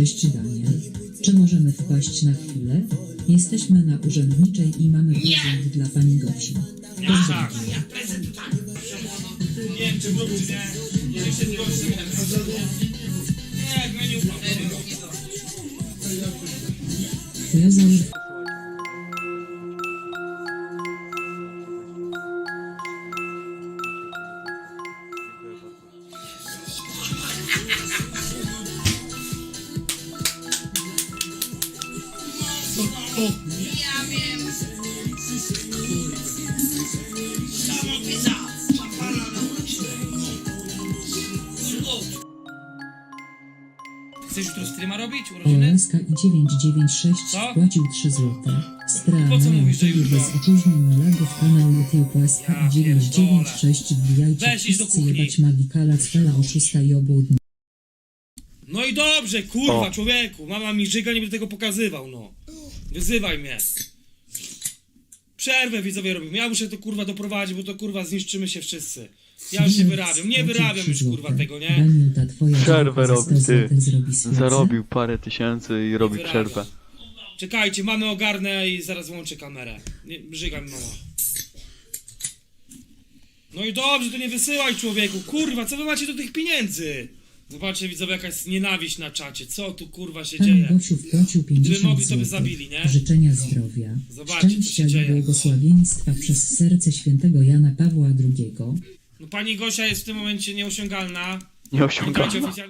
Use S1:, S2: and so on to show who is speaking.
S1: Cześć Daniel. Czy możemy wpaść na chwilę? Jesteśmy na urzędniczej i mamy prezent dla pani Gosi.
S2: Tak. Nie wiem, czy wróg, czy nie. Nie, się zgodzi. Nie, menu
S1: Dinozaur
S2: Chcesz jutro streama robić? Urodziny?
S1: I 996
S2: Co?
S1: wpłacił 3 złote. Strana
S2: Po co mówisz, że
S1: YouTube
S2: jutro?
S1: bez uczuźnień lagów kanał YouTube Oleska
S2: Ja
S1: i 996 wbijajcie
S2: Weź idź do
S1: wszyscy
S2: kuchni.
S1: jebać magikala cfela oszusta i obłudni.
S2: No i dobrze, kurwa,
S3: O.
S2: człowieku. Mama mi żyga, nie będę tego pokazywał, no. Wyzywaj mnie. Przerwę widzowie robią. Ja muszę to kurwa doprowadzić, bo to kurwa zniszczymy się wszyscy. Ja już nie wyrabiam, nie wyrabiam już kurwa tego, nie?
S1: Twoja
S3: Przerwę robi,
S1: 100
S3: ty. Zarobił parę tysięcy i robi przerwę.
S2: Czekajcie, mamy ogarnę i zaraz włączę kamerę. Nie, mi mama. No i dobrze, to nie wysyłaj człowieku. Kurwa, co wy macie do tych pieniędzy? Zobaczcie widzowie, jaka jest nienawiść na czacie. Co tu kurwa się
S1: Pani
S2: dzieje?
S1: Gosiu wpłacił 50
S2: mogli, to by
S1: złotych.
S2: zabili, nie?
S1: Życzenia zdrowia,
S2: Zobaczcie, co się
S1: szczęścia i
S2: dzieje.
S1: błogosławieństwa przez serce świętego Jana Pawła II.
S2: No pani Gosia jest w tym momencie nieosiągalna.
S3: Nie osiągam.
S2: Klikajcie oficjalnie.